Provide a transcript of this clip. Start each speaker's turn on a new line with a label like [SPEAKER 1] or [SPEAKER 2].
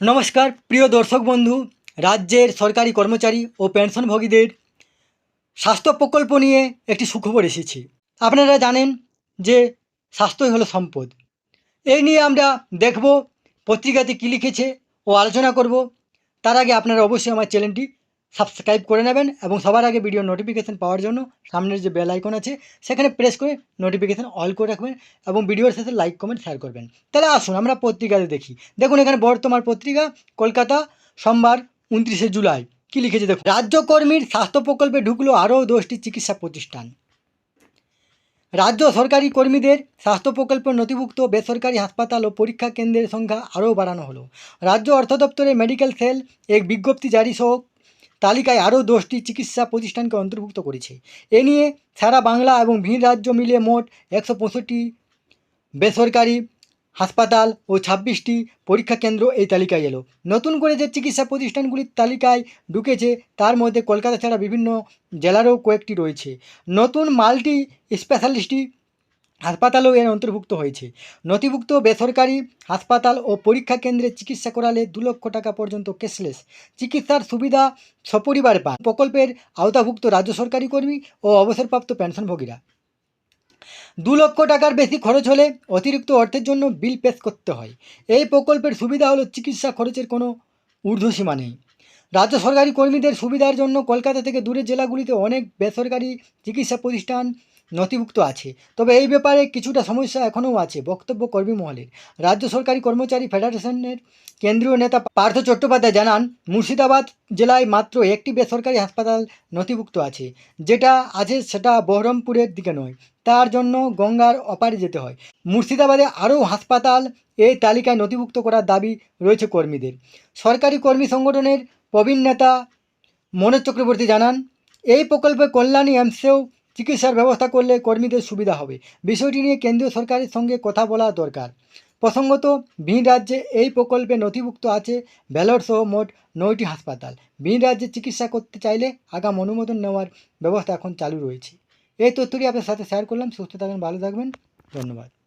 [SPEAKER 1] নমস্কার, প্রিয় দর্শক বন্ধু, রাজ্যের সরকারি কর্মচারী ও পেনশনভোগীদের স্বাস্থ্য প্রকল্প নিয়ে একটি সুখবর এসেছি। আপনারা জানেন যে স্বাস্থ্যই হলো সম্পদ। এই নিয়ে আমরা দেখব পত্রিকাতে কী লিখেছে ও আলোচনা করব। তার আগে আপনারা অবশ্যই আমার চ্যানেলটি সাবস্ক্রাইব করে নেবেন এবং সবার আগে ভিডিও নোটিফিকেশান পাওয়ার জন্য সামনের যে বেল আইকন আছে, সেখানে প্রেস করে নোটিফিকেশান অল করে রাখবেন এবং ভিডিওর শেষে লাইক কমেন্ট শেয়ার করবেন। তাহলে আসুন আমরা পত্রিকাতে দেখি। দেখুন এখানে বর্তমান পত্রিকা, কলকাতা, সোমবার, উনত্রিশে জুলাই। কী লিখেছে দেখুন? রাজ্যকর্মীর স্বাস্থ্য প্রকল্পে ঢুকলো আরও দশটি চিকিৎসা প্রতিষ্ঠান। রাজ্য সরকারি কর্মীদের স্বাস্থ্য প্রকল্পের নথিভুক্ত বেসরকারি হাসপাতাল ও পরীক্ষা কেন্দ্রের সংখ্যা আরও বাড়ানো হলো। রাজ্য অর্থ দপ্তরের মেডিকেল সেল এক বিজ্ঞপ্তি জারি সহ তালিকায় আরও দশটি চিকিৎসা প্রতিষ্ঠানকে অন্তর্ভুক্ত করেছে। এ নিয়ে সারা বাংলা এবং ভিন রাজ্য মিলিয়ে মোট একশো পঁয়ষট্টি বেসরকারি হাসপাতাল ও ছাব্বিশটি পরীক্ষা কেন্দ্র এই তালিকায় এলো। নতুন করে যে চিকিৎসা প্রতিষ্ঠানগুলির তালিকায় ঢুকেছে, তার মধ্যে কলকাতা ছাড়া বিভিন্ন জেলারও কয়েকটি রয়েছে। নতুন মাল্টি স্পেশালিস্টি হাসপাতালও এর অন্তর্ভুক্ত হয়েছে। নথিভুক্ত বেসরকারি হাসপাতাল ও পরীক্ষা কেন্দ্রে চিকিৎসা করালে দু লক্ষ টাকা পর্যন্ত ক্যাশলেস। চিকিৎসার সুবিধা সপরিবার পান। প্রকল্পের আওতাভুক্ত রাজ্য সরকারি কর্মী ও অবসরপ্রাপ্ত পেনশনভোগীরা। দু লক্ষ টাকার বেশি খরচ হলে অতিরিক্ত অর্থের জন্য বিল পেশ করতে হয়। এই প্রকল্পের সুবিধা হলো চিকিৎসা খরচের কোনো ঊর্ধ্বসীমা নেই। রাজ্য সরকারি কর্মীদের সুবিধার জন্য কলকাতা থেকে দূরের জেলাগুলিতে অনেক বেসরকারি চিকিৎসা প্রতিষ্ঠান নথিভুক্ত আছে। তবে এই ব্যাপারে কিছুটা সমস্যা এখনও আছে, বক্তব্য কর্মী মহলের। রাজ্য সরকারি কর্মচারী ফেডারেশনের কেন্দ্রীয় নেতা পার্থ চট্টোপাধ্যায় জানান, মুর্শিদাবাদ জেলায় মাত্র একটি বেসরকারি হাসপাতাল নথিভুক্ত আছে। যেটা আছে সেটা বহরমপুরের দিকে নয়, তার জন্য গঙ্গার অপারে যেতে হয়। মুর্শিদাবাদে আরও হাসপাতাল এই তালিকায় নথিভুক্ত করার দাবি রয়েছে কর্মীদের। সরকারি কর্মী সংগঠনের প্রবীণ নেতা মনোজ চক্রবর্তী জানান, এই প্রকল্পে কল্যাণী এমসেও চিকিৎসার ব্যবস্থা করলে কর্মীদের সুবিধা হবে। বিষয়টি নিয়ে কেন্দ্রীয় সরকারের সঙ্গে কথা বলা দরকার। প্রসঙ্গত, ভিন রাজ্যে এই প্রকল্পে নথিভুক্ত আছে ভেলোর সহ মোট নয়টি হাসপাতাল। ভিন রাজ্যে চিকিৎসা করতে চাইলে আগাম অনুমোদন নেওয়ার ব্যবস্থা এখন চালু রয়েছে। এই তথ্যটি আপনার সাথে শেয়ার করলাম। সুস্থ থাকবেন, ভালো থাকবেন। ধন্যবাদ।